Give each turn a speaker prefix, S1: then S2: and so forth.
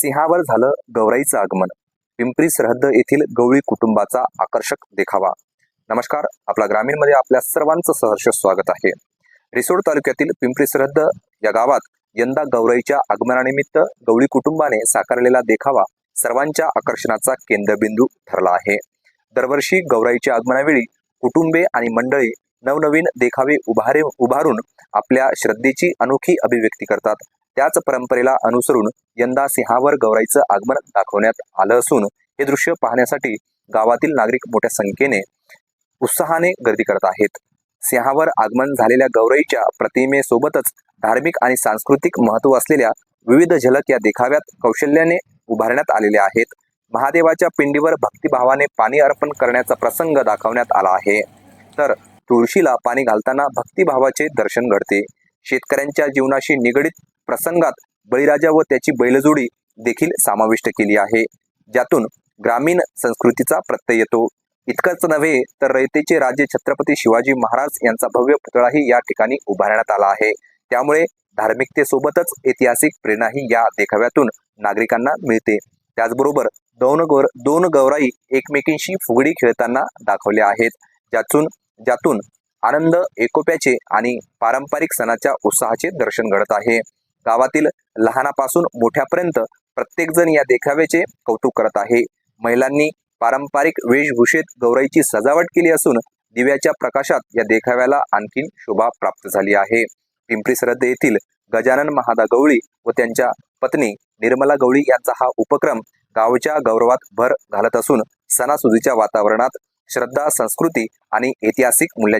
S1: सिंहावर झालं गौराईचं आगमन. पिंपरी सरहद्द येथील गवळी कुटुंबाचा आकर्षक देखावा. नमस्कार आपला ग्रामीणमध्ये आपल्या सर्वांचं सहर्ष स्वागत आहे. रिसोड तालुक्यातील पिंपरी सरहद्द या गावात यंदा गौराईच्या आगमनानिमित्त गवळी कुटुंबाने साकारलेला देखावा सर्वांच्या आकर्षणाचा केंद्रबिंदू ठरला आहे. दरवर्षी गौराईच्या आगमनावेळी कुटुंबे आणि मंडळी नवनवीन देखावे उभारे उभारून आपल्या श्रद्धेची अनोखी अभिव्यक्ती करतात. त्याच परंपरेला अनुसरून यंदा सिंहावर गौराईचं आगमन दाखवण्यात आलं असून हे दृश्य पाहण्यासाठी गावातील नागरिक मोठ्या संख्येने उत्साहाने गर्दी करत आहेत. सिंहावर आगमन झालेल्या गौराईच्या प्रतिमेसोबतच धार्मिक आणि सांस्कृतिक महत्त्व असलेल्या विविध झलक या देखाव्यात कौशल्याने उभारण्यात आलेल्या आहेत. महादेवाच्या पिंडीवर भक्तिभावाने पाणी अर्पण करण्याचा प्रसंग दाखवण्यात आला आहे. तर तुळशीला पाणी घालताना भक्तिभावाचे दर्शन घडते. शेतकऱ्यांच्या जीवनाशी निगडीत प्रसंगात बळीराजा व त्याची बैलजोडी देखील समाविष्ट केली आहे. ज्यातून ग्रामीण संस्कृतीचा प्रत्यय येतो. इतकंच नव्हे तर रयतेचे राजे छत्रपती शिवाजी महाराज यांचा भव्य पुतळाही या ठिकाणी उभारण्यात आला आहे. त्यामुळे धार्मिकतेसोबतच ऐतिहासिक प्रेरणाही या देखाव्यातून नागरिकांना मिळते. त्याचबरोबर दोन गौर दोन गौराई एकमेकींशी फुगडी खेळताना दाखवल्या आहेत. ज्यातून ज्यातून आनंद एकोप्याचे आणि पारंपरिक सणाच्या उत्साहाचे दर्शन घडत आहे. गावातील लहानापासून मोठ्यापर्यंत प्रत्येकजण या देखाव्याचे कौतुक करत आहे. महिलांनी पारंपरिक वेशभूषेत गौराईची सजावट केली असून दिव्याच्या प्रकाशात या देखाव्याला आणखीन शोभा प्राप्त झाली आहे. पिंपरी सरहद्द येथील गजानन महादा गवळी व त्यांच्या पत्नी निर्मला गवळी यांचा हा उपक्रम गावच्या गौरवात भर घालत असून सणासुदीच्या वातावरणात श्रद्धा संस्कृती आणि ऐतिहासिक मूल्या